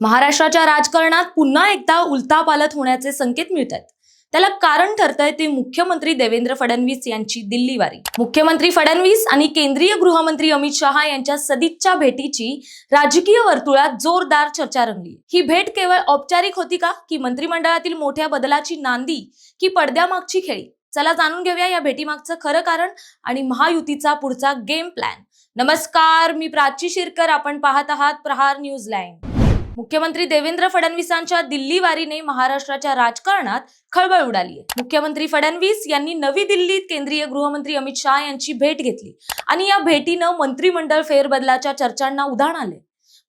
महाराष्ट्राच्या राजकारणात पुन्हा एकदा उलथापालथ होण्याचे संकेत मिळत आहेत त्याला कारण ठरतंय ते मुख्यमंत्री देवेंद्र फडणवीस यांची दिल्ली वारी मुख्यमंत्री फडणवीस आणि केंद्रीय गृहमंत्री अमित शहा यांच्या सदिच्छा भेटीची राजकीय वर्तुळात जोरदार चर्चा रंगली ही भेट केवळ औपचारिक होती का? की मंत्रिमंडळातील मोठ्या बदलाची नांदी की पडद्यामागची खेळी? चला जाणून घेऊया या भेटीमागचं खरं कारण आणि महायुतीचा पुढचा गेम प्लॅन नमस्कार मी प्राची शिरकर. आपण पाहत आहात प्रहार न्यूज लाईन. मुख्यमंत्री देवेंद्र फडणवीसांच्या दिल्ली वारीने महाराष्ट्राच्या राजकारणात खळबळ उडाली आहे. मुख्यमंत्री फडणवीस यांनी नवी दिल्लीत केंद्रीय गृहमंत्री अमित शहा यांची भेट घेतली आणि या भेटीनं मंत्रिमंडळ फेरबदलाच्या चर्चांना उधाण आले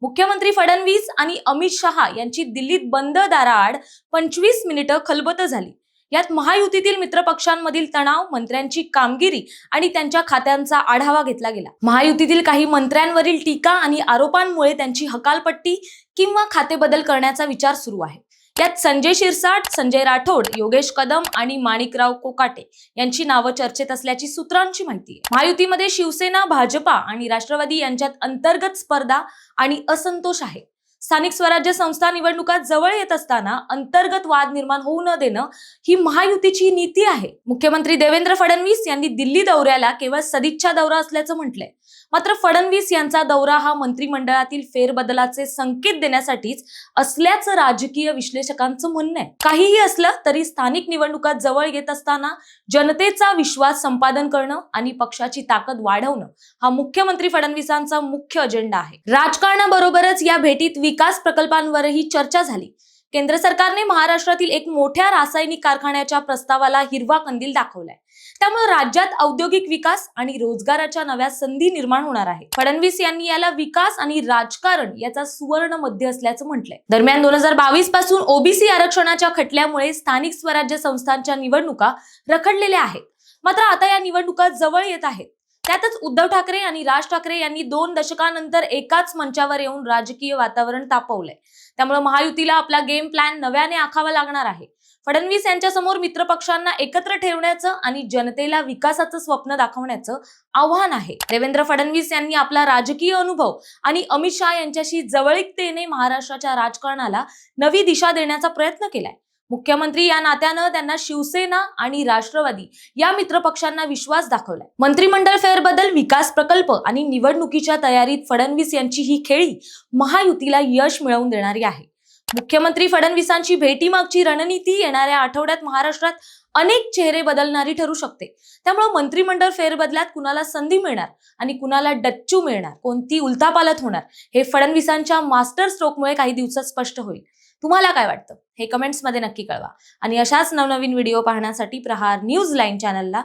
मुख्यमंत्री फडणवीस आणि अमित शहा यांची दिल्लीत बंद दाराआड पंचवीस मिनिटं खलबत झाली. यात महायुतीतील मित्रपक्षांमधील तणाव मंत्र्यांची कामगिरी आणि त्यांच्या खात्यांचा आढावा घेतला गेला. महायुतीतील काही मंत्र्यांवरील टीका आणि आरोपांमुळे त्यांची हकालपट्टी किंवा खातेबदल करण्याचा विचार सुरू आहे. यात संजय शिरसाट संजय राठोड योगेश कदम आणि माणिकराव कोकाटे यांची नावं चर्चेत असल्याची सूत्रांची माहिती आहे. महायुतीमध्ये शिवसेना भाजपा आणि राष्ट्रवादी यांच्यात अंतर्गत स्पर्धा आणि असंतोष आहे. स्थानिक स्वराज्य संस्था निवडणुका जवळ येत असताना अंतर्गत वाद निर्माण होऊ न देणं ही महायुतीची नीती आहे. मुख्यमंत्री देवेंद्र फडणवीस यांनी दिल्ली दौऱ्याला केवळ सदिच्छा दौरा असल्याचं म्हटलंय. मात्र फडणवीस यांचा दौरा हा मंत्रिमंडळातील फेरबदलाचे संकेत देण्यासाठीच असल्याचं राजकीय विश्लेषकांचं म्हणणं आहे काहीही असलं तरी स्थानिक निवडणुका जवळ येत असताना जनतेचा विश्वास संपादन करणं आणि पक्षाची ताकद वाढवणं हा मुख्यमंत्री फडणवीसांचा मुख्य अजेंडा आहे. राजकारणाबरोबरच या भेटीत विकास प्रकल्पांवरही चर्चा झाली. केंद्र सरकारने महाराष्ट्रातील एक मोठ्या रासायनिक कारखान्याच्या प्रस्तावाला हिरवा कंदील दाखवलाय. त्यामुळे राज्यात औद्योगिक विकास आणि रोजगाराच्या नव्या संधी निर्माण होणार आहे. फडणवीस यांनी याला विकास आणि राजकारण याचा सुवर्ण मध्य असल्याचं म्हटलंय. दरम्यान दोन हजार बावीसपासून ओबीसी आरक्षणाच्या खटल्यामुळे स्थानिक स्वराज्य संस्थांच्या निवडणुका रखडलेल्या आहेत. मात्र आता या निवडणुका जवळ येत आहेत. त्यातच उद्धव ठाकरे आणि राज ठाकरे यांनी दोन दशकानंतर एकाच मंचावर येऊन राजकीय वातावरण तापवलंय. त्यामुळे महायुतीला आपला गेम प्लॅन नव्याने आखावा लागणार आहे. फडणवीस यांच्या समोर मित्रपक्षांना एकत्र ठेवण्याचं आणि जनतेला विकासाचं स्वप्न दाखवण्याचं आव्हान आहे. देवेंद्र फडणवीस यांनी आपला राजकीय अनुभव आणि अमित शहा यांच्याशी जवळीकतेने महाराष्ट्राच्या राजकारणाला नवी दिशा देण्याचा प्रयत्न केलाय. मुख्यमंत्री या नात्यानं त्यांना शिवसेना आणि राष्ट्रवादी या मित्रपक्षांना विश्वास दाखवलाय. मंत्रिमंडळ फेरबदल विकास प्रकल्प आणि निवडणुकीच्या तयारीत फडणवीस यांची ही खेळी महायुतीला यश मिळवून देणारी आहे. मुख्यमंत्री फडणवीसांची भेटीमागची रणनीती येणाऱ्या आठवड्यात महाराष्ट्रात अनेक चेहरे बदलणारी ठरू शकते. त्यामुळे मंत्रिमंडळ फेरबदलात कुणाला संधी मिळणार आणि कुणाला डच्चू मिळणार कोणती उलथापालत होणार हे फडणवीसांच्या मास्टर स्ट्रोकमुळे काही दिवसात स्पष्ट होईल. तुम्हाला काय वाटतं? हे कमेंट्समध्ये नक्की कळवा. आणि अशाच नवनवीन व्हिडिओ पाहण्यासाठी प्रहार न्यूज लाईन चॅनलला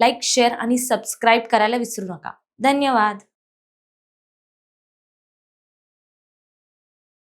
लाईक शेअर आणि सबस्क्राईब करायला विसरू नका. धन्यवाद.